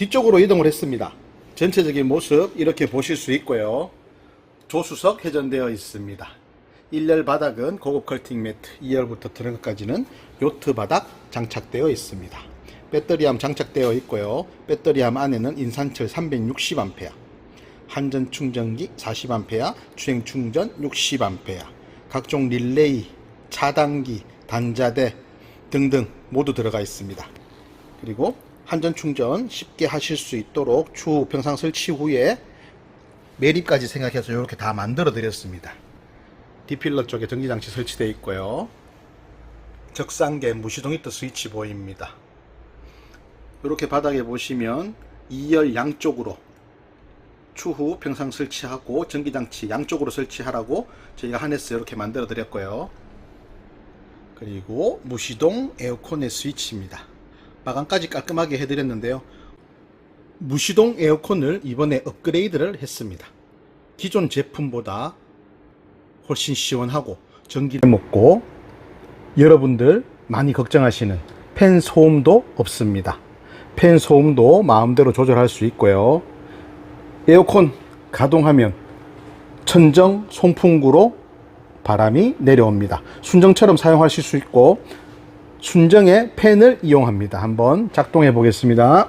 뒤쪽으로 이동을 했습니다. 전체적인 모습 이렇게 보실 수 있고요. 조수석 회전되어 있습니다. 1열 바닥은 고급 컬팅 매트, 2열부터 트렁크까지는 요트 바닥 장착되어 있습니다. 배터리함 장착되어 있고요. 배터리함 안에는 인산철 360A, 한전 충전기 40A, 주행 충전 60A, 각종 릴레이, 차단기, 단자대 등등 모두 들어가 있습니다. 그리고 한전 충전 쉽게 하실 수 있도록 추후 평상 설치 후에 매립까지 생각해서 이렇게 다 만들어 드렸습니다. 디필러 쪽에 전기장치 설치되어 있고요. 적상계 무시동 히터 스위치 보입니다. 이렇게 바닥에 보시면 2열 양쪽으로 추후 평상 설치하고 전기장치 양쪽으로 설치하라고 저희가 한해서 이렇게 만들어 드렸고요. 그리고 무시동 에어컨의 스위치입니다. 마감까지 깔끔하게 해드렸는데요. 무시동 에어컨을 이번에 업그레이드를 했습니다. 기존 제품보다 훨씬 시원하고 전기를 먹고 여러분들 많이 걱정하시는 팬 소음도 없습니다. 팬 소음도 마음대로 조절할 수 있고요. 에어컨 가동하면 천정 송풍구로 바람이 내려옵니다. 순정처럼 사용하실 수 있고 순정의 팬을 이용합니다. 한번 작동해 보겠습니다.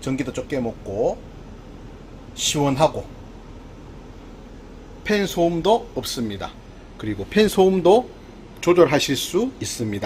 전기도 적게 먹고 시원하고 팬 소음도 없습니다. 그리고 팬 소음도 조절하실 수 있습니다.